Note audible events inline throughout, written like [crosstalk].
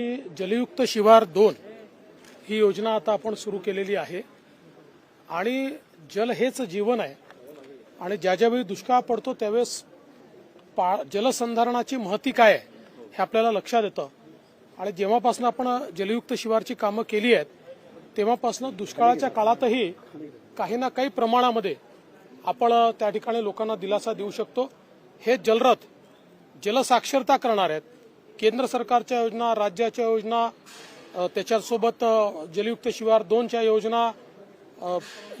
जलयुक्त शिवार दोन ही योजना आता आपण सुरू केलेली आहे. आणि जल हेच जीवन आहे. आणि ज्या ज्यावेळी दुष्काळ पडतो त्यावेळेस पा जलसंधारणाची महती काय आहे हे आपल्याला लक्षात येतं. आणि जेव्हापासून आपण जलयुक्त शिवारची कामं केली आहेत तेव्हापासून दुष्काळाच्या काळातही काही ना काही प्रमाणामध्ये आपण त्या ठिकाणी लोकांना दिलासा देऊ शकतो. हे जलरथ जलसाक्षरता करणार आहेत. केंद्र सरकारच्या योजना राज्याच्या योजना त्याच्यासोबत जलयुक्त शिवार दोनच्या योजना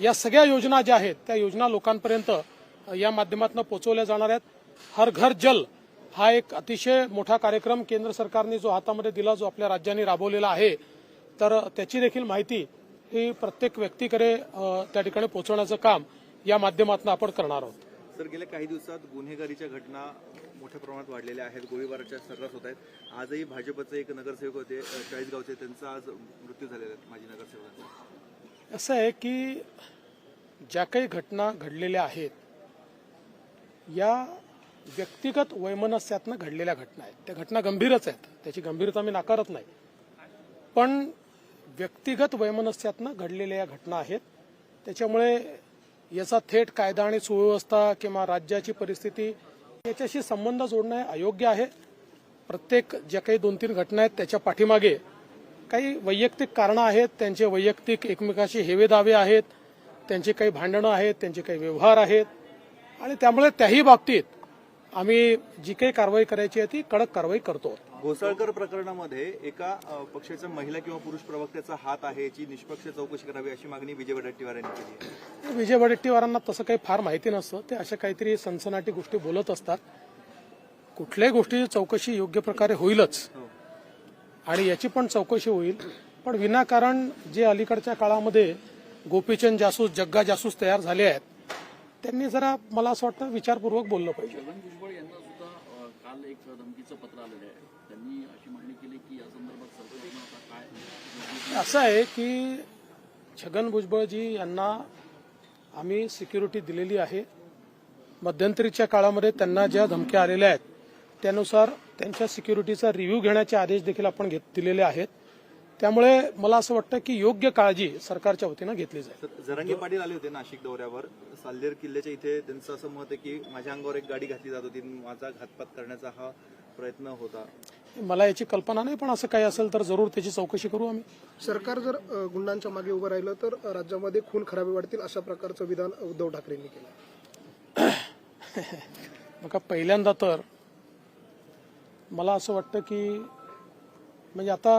या सगळ्या योजना ज्या आहेत त्या योजना लोकांपर्यंत या माध्यमातून पोहोचवल्या जाणार आहेत. हर घर जल हा एक अतिशय मोठा कार्यक्रम केंद्र सरकारने जो हातामध्ये दिला जो आपल्या राज्याने राबवलेला आहे. तर त्याची देखील माहिती ही प्रत्येक व्यक्तीकडे त्या ठिकाणी पोहोचवण्याचं काम या माध्यमातून आपण करणार आहोत. सर गेल्या काही दिवसात गुन्हेगारीच्या घटना मोठ्या प्रमाणात वाढलेल्या आहेत गोळीबाराच्या सर्रास होत आहेत. आजही भाजपचे एक नगरसेवक होते चाळीसगावचे त्यांचा आज मृत्यू झालेला आहे माजी नगरसेवकांचा. असं आहे की ज्या काही घटना घडलेल्या आहेत या व्यक्तिगत वैमनस्यातनं घडलेल्या घटना आहेत. त्या घटना गंभीरच आहेत. त्याची गंभीरता मी नाकारत नाही. पण व्यक्तिगत वैमनस्यातनं घडलेल्या या घटना आहेत. त्याच्यामुळे याचा थेट कायदा आणि सुव्यवस्था किंवा राज्याची परिस्थिती याच्याशी संबंध जोडणं अयोग्य आहे. प्रत्येक ज्या काही दोन तीन घटना आहेत त्याच्या पाठीमागे काही वैयक्तिक कारणं आहेत. त्यांचे वैयक्तिक एकमेकाशी हेवेदावे आहेत. त्यांची काही भांडणं आहेत. त्यांचे काही व्यवहार आहेत. आणि त्यामुळे त्याही बाबतीत आम्ही जी काही कारवाई करायची आहे ती कडक कारवाई करतो. घोसाळकर प्रकरणामध्ये एका अ, पक्षाच्या महिला किंवा पुरुष प्रवक्त्याचा हात आहे याची निष्पक्ष चौकशी करावी अशी मागणी विजय वडेट्टीवार यांनी केली आहे. विजय वडेट्टीवारांना तसं काही फार माहिती नसतं. ते अशा काहीतरी सनसनाटी गोष्टी बोलत असतात. कुठल्याही गोष्टीची चौकशी योग्य प्रकारे होईलच. आणि याची पण चौकशी होईल. पण विनाकारण जे अलीकडच्या काळामध्ये गोपीचंद जासूस जग्गा जासूस तयार झाले आहेत त्यांनी जरा मला असं वाटतं विचारपूर्वक बोललं पाहिजे छगन भुजबळ यांना सुद्धा अ, काल एक धमकीचं पत्र आलेलं आहे. त्यांनी अशी मागणी केली की या संदर्भात सरकारनं आता काय असं आहे की छगन भुजबळजी यांना आम्ही सिक्युरिटी दिलेली आहे. मध्यंतरीच्या काळामध्ये त्यांना ज्या धमक्या आलेल्या आहेत त्यानुसार त्यांच्या सिक्युरिटीचा रिव्ह्यू घेण्याचे आदेश देखील आपण घेत दिलेले आहेत. त्यामुळे मला असं वाटतं की योग्य काळजी सरकारच्या वतीनं घेतली जाईल. तर जरांगे पाटील आले होते नाशिक दौऱ्यावर. साल्हेर किल्ल्याच्या इथे त्यांचं असं मत आहे की माझ्या अंगावर एक गाडी घातली जात होती माझा घातपात करण्याचा हा प्रयत्न होता. मला याची कल्पना नाही पण असं काही असेल तर जरूर त्याची चौकशी करू आम्ही. सरकार जर गुंडांच्या मागे उभं राहिलं तर राज्यामध्ये खून खराबी वाढतील अशा प्रकारचं विधान उद्धव ठाकरेंनी केलं. [coughs] बघा पहिल्यांदा तर मला असं वाटतं की म्हणजे आता